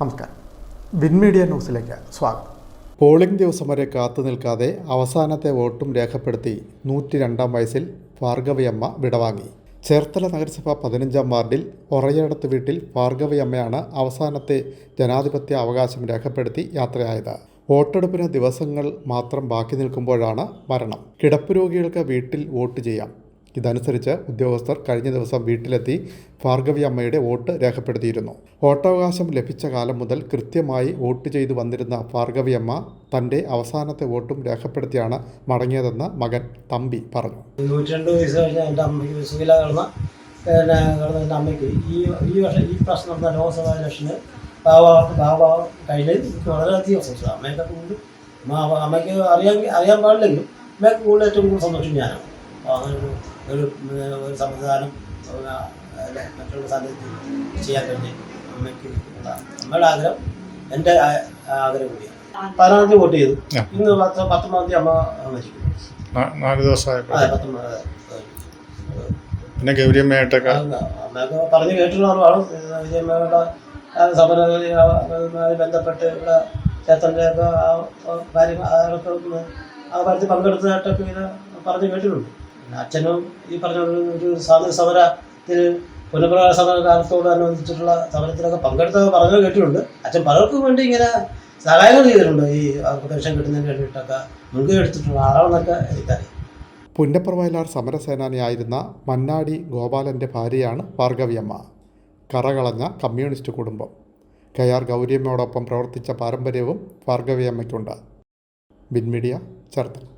നമസ്കാരം. Win media ന്യൂസിലേക്ക് സ്വാഗതം. പോളിംഗ് ദിവസം വരെ കാത്തു നിൽക്കാതെ അവസാനത്തെ വോട്ടും രേഖപ്പെടുത്തി നൂറ്റി രണ്ടാം വയസ്സിൽ ഭാർഗവിയമ്മ വിടവാങ്ങി. ചേർത്തല നഗരസഭ പതിനഞ്ചാം വാർഡിൽ ഒറയടത്ത് വീട്ടിൽ ഭാർഗവിയമ്മയാണ് അവസാനത്തെ ജനാധിപത്യ അവകാശം രേഖപ്പെടുത്തി യാത്രയായത്. വോട്ടെടുപ്പിന് ദിവസങ്ങൾ മാത്രം ബാക്കി നിൽക്കുമ്പോഴാണ് മരണം. കിടപ്പ് രോഗികൾക്ക് വീട്ടിൽ വോട്ട് ചെയ്യാം. ഇതനുസരിച്ച് ഉദ്യോഗസ്ഥർ കഴിഞ്ഞ ദിവസം വീട്ടിലെത്തി ഭാർഗവി അമ്മയുടെ വോട്ട് രേഖപ്പെടുത്തിയിരുന്നു. വോട്ടവകാശം ലഭിച്ച കാലം മുതൽ കൃത്യമായി വോട്ട് ചെയ്തു വന്നിരുന്ന ഭാർഗവി അമ്മ തന്റെ അവസാനത്തെ വോട്ടും രേഖപ്പെടുത്തിയാണ് മടങ്ങിയതെന്ന് മകൻ തമ്പി പറഞ്ഞു. നൂറ്റി രണ്ട് വയസ്സ് കഴിഞ്ഞ അമ്മയ്ക്ക് അമ്മയ്ക്ക് ഈ ഈ വർഷം ഈ പ്രാവശ്യം നടന്ന ലോക്സഭാ ഇലക്ഷന് അമ്മയൊക്കെ അറിയാൻ അറിയാൻ പാടില്ലെങ്കിലും അമ്മയ്ക്ക് കൂടുതൽ ഏറ്റവും കൂടുതൽ സന്തോഷം ഞാനാണ്. അങ്ങനെ ഒരു ഒരു സംവിധാനം മറ്റുള്ള സ്ഥലത്ത് ചെയ്യാൻ വേണ്ടി അമ്മയ്ക്ക് അമ്മയുടെ ആഗ്രഹം എന്റെ ആഗ്രഹം കൂടിയാണ് പതിനാറാം തീയതി വോട്ട് ചെയ്തു ഇന്ന് പത്ത് പത്തൊമ്പതാം തീയതി അമ്മ മരിക്കും നാല് ദിവസമായപ്പോൾ അതെ പത്തൊമ്പത് പിന്നെ ഗൗരിയമ്മയായിട്ടൊക്കെ അമ്മയൊക്കെ പറഞ്ഞു കേട്ടിട്ടുള്ള ആളും വിജയമ്മയുടെ സമരമായി ബന്ധപ്പെട്ട് ഇവിടെ ക്ഷേത്രത്തിന്റെ ഒക്കെ കാര്യം അതൊക്കെ ഒന്ന് ആ കാര്യത്തിൽ പങ്കെടുത്തതായിട്ടൊക്കെ ഇത് പറഞ്ഞു കേട്ടിട്ടുണ്ട് അച്ഛനും ഈ പറഞ്ഞ ഒരു സ്വാതന്ത്ര്യ സമരത്തിൽ പുനഃപ്രകാശ സമര കാലത്തോട് അനുബന്ധിച്ചിട്ടുള്ള സമരത്തിലൊക്കെ പങ്കെടുത്ത പറഞ്ഞു കേട്ടിട്ടുണ്ട്. അച്ഛൻ പലർക്കും വേണ്ടി ഇങ്ങനെ സഹായം ചെയ്തിട്ടുണ്ട്. ഈ പെൻഷൻ കിട്ടുന്നതിന് വേണ്ടിയിട്ടൊക്കെ മുൻകൈ എടുത്തിട്ടുള്ള ആളാണെന്നൊക്കെ എനിക്കറിയാം. പുന്നപ്രവയലാർ സമരസേനാനിയായിരുന്ന മന്നാടി ഗോപാലന്റെ ഭാര്യയാണ് ഭാർഗവിയമ്മ. കറകളഞ്ഞ കമ്മ്യൂണിസ്റ്റ് കുടുംബം. കെ ആർ ഗൗരിയമ്മയോടൊപ്പം പ്രവർത്തിച്ച പാരമ്പര്യവും ഭാർഗവിയമ്മയ്ക്കുണ്ട്. ബിൻമീഡിയ ചേർത്തല.